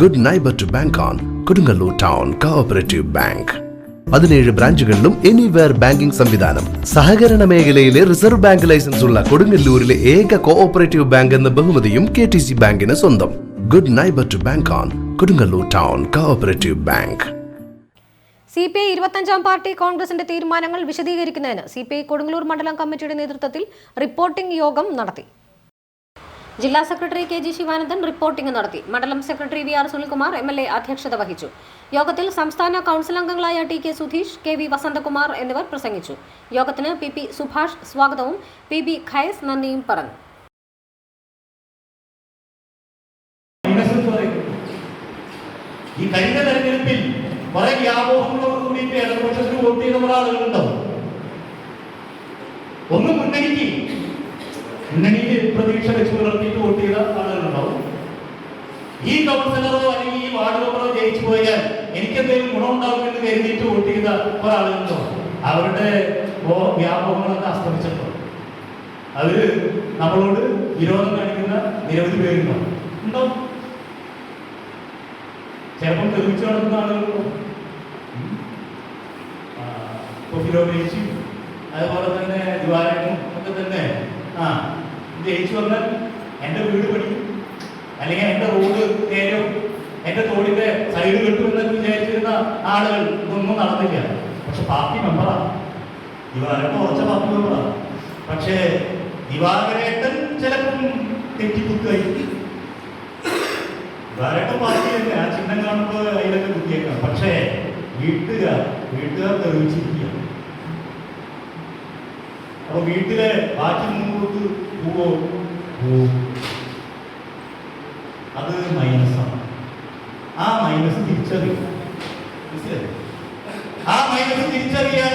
Good neighbour to bank on Kodungallur town cooperative bank പതിനേഴ് ബ്രാഞ്ചുകളിലും anywhere banking സംവിധാനം. സഹകരണ മേഖലയിലെ റിസർവ് ബാങ്ക് ലൈസൻസ് ഉള്ള കൊടുങ്ങല്ലൂരിലെ ഏക കോഓപ്പറേറ്റീവ് ബാങ്ക് എന്ന ബഹുമതിയും കെ ടി സി ബാങ്കിന് സ്വന്തം. Good neighbour to bank on Kodungallur town cooperative bank C P I ഇരുപത്തഞ്ചാം പാർട്ടി കോൺഗ്രസിന്റെ തീരുമാനങ്ങൾ വിശദീകരിക്കുന്നതിന് സി പി ഐ കൊടുങ്ങല്ലൂർ മണ്ഡലം കമ്മിറ്റിയുടെ നേതൃത്വത്തിൽ റിപ്പോർട്ടിംഗ് യോഗം നടത്തി. ജില്ലാ secretary K G Sivanandan reporting നടത്തി. മണ്ഡലം secretary V R Sunilkumar M L A അധ്യക്ഷത വഹിച്ചു. യോഗത്തിൽ സംസ്ഥാന കൗൺസിൽ അംഗങ്ങളായ T K Sudheesh K V Vasanthakumar എന്നിവർ പ്രസംഗിച്ചു. യോഗത്തിന് പി പി സുഭാഷ് സ്വാഗതവും പി ബി ഖയസ് നന്ദിയും പറഞ്ഞു. ഈ കഴിഞ്ഞ തെരഞ്ഞെടുപ്പിൽ കുറെ വ്യാമോഹങ്ങളോട് കൂടിയിട്ട് ഇടതുപക്ഷത്തിന് വോട്ട് ചെയ്ത കുറെ ഒന്ന് മുന്നണിക്ക് മുന്നണിയിൽ പ്രതീക്ഷ വെച്ച് പുലർത്തിയിട്ട് വോട്ട് ചെയ്ത ആളുകളുണ്ടാവും. ഈ കൗൺസിലറോ അല്ലെങ്കിൽ ഈ വാർഡ് മെമ്പറോ ജയിച്ചു പോയാൽ എനിക്ക് എനിക്കെന്തെങ്കിലും ഗുണമുണ്ടാകുമെന്ന് കരുതിയിട്ട് വോട്ട് ചെയ്ത കുറെ അവരുടെ വ്യാപകങ്ങളൊക്കെ വ്യാമോഹങ്ങളൊക്കെ അത് നമ്മളോട് വിരോധം കാണിക്കുന്ന നിരവധി പേരുണ്ടാവും. ഉണ്ടാവും. ചിലപ്പം നിർമ്മിച്ചു നടക്കുന്ന ആളുകളുണ്ടാവും. ഉം. ആ, ഇപ്പൊ അതുപോലെ തന്നെ ആ ജയിച്ചു വന്നാൽ എന്റെ വീട് പണിയും അല്ലെങ്കിൽ എന്റെ റോഡ് നേരും എന്റെ തോടിന്റെ സൈഡ് കിട്ടും എന്ന് വിചാരിച്ചിരുന്ന ആളുകൾ ഇതൊന്നും നടന്നില്ല. പക്ഷെ പാർട്ടി മെമ്പറാണ് ദിവാകരൻ ഉറച്ച പാർട്ടി മെമ്പറാണ് പക്ഷേ ദിവാകരേട്ടൻ ചിലപ്പം തെറ്റിക്കുത്തായിരിക്കും പാർട്ടി തന്നെ ആ ചിഹ്നം കാണുമ്പോൾ അതിലൊക്കെ കുത്തിയേക്കാം. പക്ഷേ വീട്ടുകാർ വീട്ടുകാർ തെളിയിച്ചിരിക്കുക. അപ്പൊ വീട്ടിലെ ബാക്കി പോവോ പോവും. അത് മൈനസാണ്. ആ മൈനസ് തിരിച്ചറിയും മനസ്സിലായോ? ആ മൈനസ് തിരിച്ചറിയാൻ